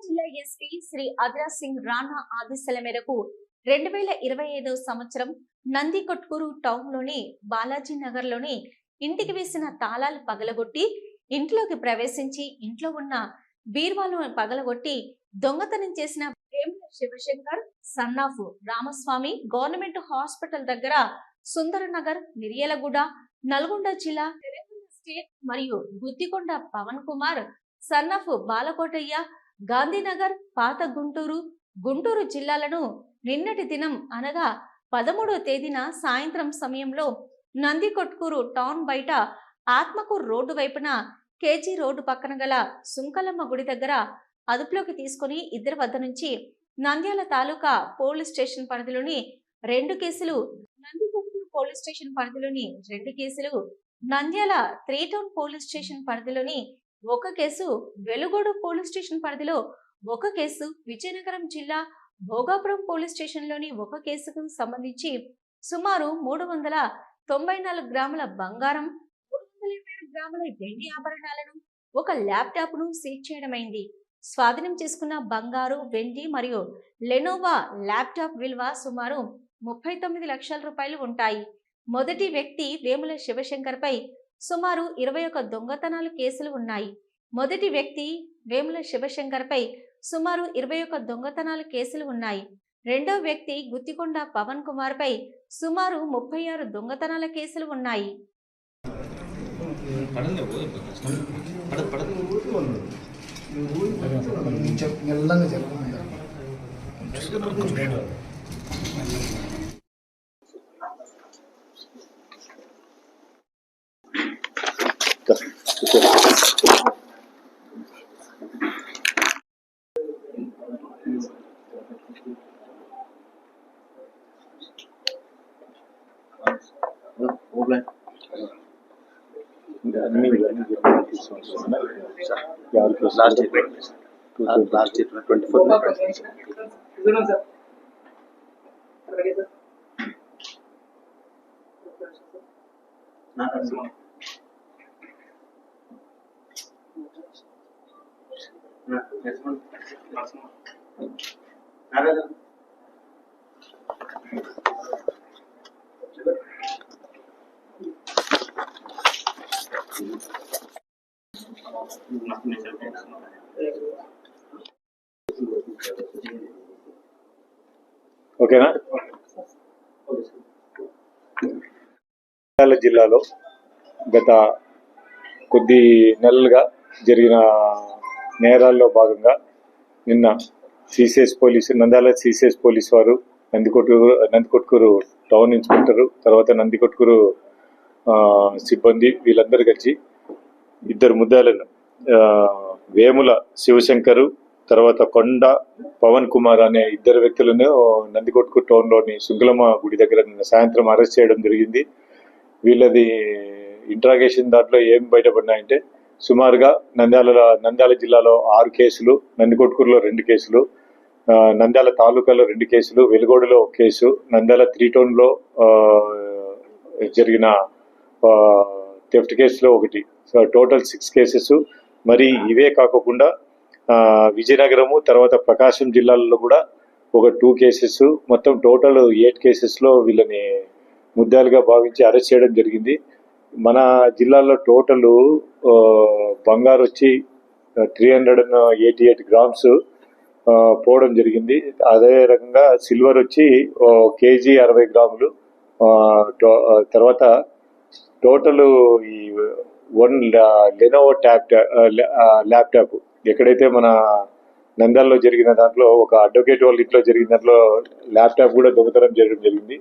జిల్లా ఎస్పీ శ్రీ అదిరా సింగ్ రాణా ఆదేశాల మేరకు రెండు వేల ఇరవై ఐదవ సంవత్సరం నందికొట్కూరు టౌన్లోని బాలాజీ నగర్లోని ఇంటికి వేసిన తాళాలు పగలగొట్టి ఇంట్లోకి ప్రవేశించి ఇంట్లో ఉన్న బీర్వాలు పగలగొట్టి దొంగతనం చేసిన Vemula Shivshankar son of Ramaswamy government hospital దగ్గర సుందరనగర్ మిరియలగూడ నల్గొండ జిల్లా తెలంగాణ స్టేట్ మరియు గుత్తికొండ పవన్ కుమార్ సన్నఫ్ బాలకోటయ్య గాంధీనగర్ పాత గుంటూరు గుంటూరు జిల్లాలను నిన్నటి దినం అనగా పదమూడో తేదీన సాయంత్రం సమయంలో నందికొట్కూరు టౌన్ బయట ఆత్మకూరు రోడ్డు వైపున కేజీ రోడ్డు పక్కన గల సుంకలమ్మ గుడి దగ్గర అదుపులోకి తీసుకుని ఇద్దరి వద్ద నుంచి నంద్యాల తాలూకా పోలీస్ స్టేషన్ పరిధిలోని రెండు కేసులు నందికొట్కూరు పోలీస్ స్టేషన్ పరిధిలోని రెండు కేసులు Nandyal three town police station పరిధిలోని ఒక కేసు వెలుగోడు పోలీస్ స్టేషన్ పరిధిలో ఒక కేసు విజయనగరం జిల్లా భోగాపురం పోలీస్ స్టేషన్లోని ఒక కేసుకు సంబంధించి సుమారు మూడు వందల తొంభై నాలుగు గ్రాముల బంగారం మూడు వందల ఇరవై గ్రాముల వెండి ఆభరణాలను ఒక ల్యాప్టాప్ను సీజ్ చేయడమైంది. స్వాధీనం చేసుకున్న బంగారు వెండి మరియు లెనోవా ల్యాప్టాప్ విలువ సుమారు ముప్పై తొమ్మిది లక్షల రూపాయలు ఉంటాయి. మొదటి వ్యక్తి వేముల శివశంకర్ పై సుమారు ఇరవై ఒక దొంగతనాలు కేసులు ఉన్నాయి. మొదటి వ్యక్తి వేముల శివశంకర్పై సుమారు ఇరవై ఒక దొంగతనాలు కేసులు ఉన్నాయి. రెండో వ్యక్తి గుత్తికొండ పవన్ కుమార్పై సుమారు ముప్పై ఆరు దొంగతనాల కేసులు ఉన్నాయి. మెల్లగా last year uh, last year 24 Not ఓకేనా? జిల్లాలో గత కొద్ది నెలలుగా జరిగిన నేరాల్లో భాగంగా నిన్న CCS police Nandyal CCS police వారు నందికొట్కూరు నందికొట్కూరు టౌన్ ఇన్స్పెక్టరు తర్వాత నందికొట్కూరు సిబ్బంది వీళ్ళందరూ కలిసి ఇద్దరు ముద్దాలను వేముల శివశంకరు తర్వాత కొండ పవన్ కుమార్ అనే ఇద్దరు వ్యక్తులను నందికొట్కూరు టౌన్లోని శుంకులమ్మ గుడి దగ్గర నిన్న సాయంత్రం అరెస్ట్ చేయడం జరిగింది. వీళ్ళది ఇంట్రాగేషన్ దాంట్లో ఏం బయటపడినాయంటే సుమారుగా నంద్యాల నంద్యాల జిల్లాలో ఆరు కేసులు నందికొట్కూరులో రెండు కేసులు నంద్యాల తాలూకాలో రెండు కేసులు వెలుగోడులో ఒక కేసు నంద్యాల త్రీ టౌన్లో జరిగిన థెఫ్ట్ కేసులో ఒకటి. సో టోటల్ సిక్స్ కేసెస్ మరి ఇవే కాకుండా విజయనగరము తర్వాత ప్రకాశం జిల్లాల్లో కూడా ఒక టూ కేసెస్ మొత్తం టోటల్ ఎయిట్ కేసెస్లో వీళ్ళని ముద్దాలుగా భావించి అరెస్ట్ చేయడం జరిగింది. మన జిల్లాలో టోటల్ బంగారు వచ్చి three hundred and eighty eight grams పోవడం జరిగింది. అదే రకంగా సిల్వర్ వచ్చి కేజీ అరవై గ్రాములు టో- తర్వాత టోటల్ ఈ వన్ లెనోవో ట్యాప్ ల్యాప్టాప్ ఎక్కడైతే మన నంద్యాలలో జరిగిన దాంట్లో ఒక అడ్వకేట్ వాళ్ళ ఇంట్లో జరిగిన దాంట్లో ల్యాప్టాప్ కూడా దొంగతనం చేయడం జరిగింది.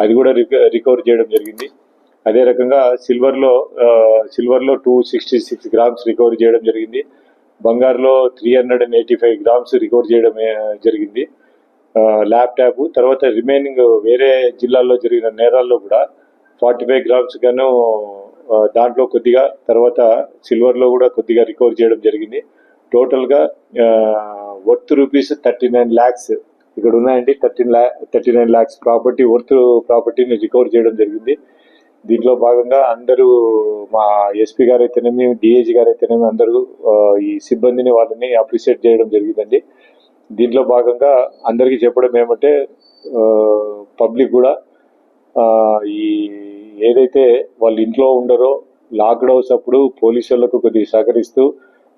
అది కూడా రికవర్ చేయడం జరిగింది. అదే రకంగా సిల్వర్లో సిల్వర్లో two sixty six grams recovery చేయడం జరిగింది. బంగారులో three hundred and eighty five grams recover చేయడం జరిగింది. ల్యాప్టాప్ తర్వాత రిమైనింగ్ వేరే జిల్లాల్లో జరిగిన నేరాల్లో కూడా ఫార్టీ ఫైవ్ గ్రామ్స్ గాను దాంట్లో కొద్దిగా తర్వాత సిల్వర్లో కూడా కొద్దిగా రికవర్ చేయడం జరిగింది. టోటల్గా worth rupees thirty nine lakhs ఇక్కడ ఉన్నాయండి. Thirteen ల్యా thirty nine lakhs property worth ప్రాపర్టీని రికవర్ చేయడం జరిగింది. దీంట్లో భాగంగా అందరూ మా ఎస్పీ గారు అయితేనేమి డిఐజీ గారు అయితేనేమి అందరూ ఈ సిబ్బందిని వాళ్ళని అప్రిషియేట్ చేయడం జరిగిందండి. దీంట్లో భాగంగా అందరికీ చెప్పడం ఏమంటే పబ్లిక్ కూడా ఈ ఏదైతే వాళ్ళు ఇంట్లో ఉండరో లాక్డౌన్స్ అప్పుడు పోలీసులకు కొద్దిగా సహకరిస్తూ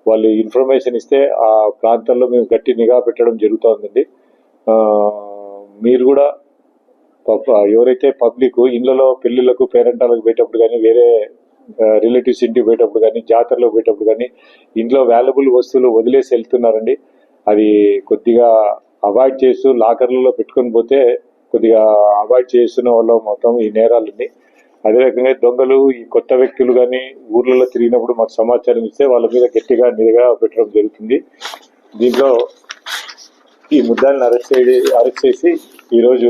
వాళ్ళు ఇన్ఫర్మేషన్ ఇస్తే ఆ ప్రాంతాల్లో మేము గట్టి నిఘా పెట్టడం జరుగుతూ ఉందండి మీరు కూడా ఎవరైతే పబ్లిక్ ఇళ్ళలో పెళ్ళిళ్ళకు పేరెంటాలకు పోయేటప్పుడు కానీ వేరే రిలేటివ్స్ ఇంటికి పోయేటప్పుడు కానీ జాతరలో పోయేటప్పుడు కానీ ఇంట్లో వాల్యుబుల్ వస్తువులు వదిలేసి వెళ్తున్నారండి. అది కొద్దిగా అవాయిడ్ చేస్తూ లాకర్లలో పెట్టుకొని పోతే కొద్దిగా అవాయిడ్ చేస్తున్న వాళ్ళ మొత్తం ఈ నేరాలని అదే రకంగా దొంగలు ఈ కొత్త వ్యక్తులు కానీ ఊర్లలో తిరిగినప్పుడు మాకు సమాచారం ఇస్తే వాళ్ళ మీద గట్టిగా నిఘా పెట్టడం జరుగుతుంది. దీంట్లో ఈ ముద్దాలను అరెస్ట్ అరెస్ట్ చేసి ఈరోజు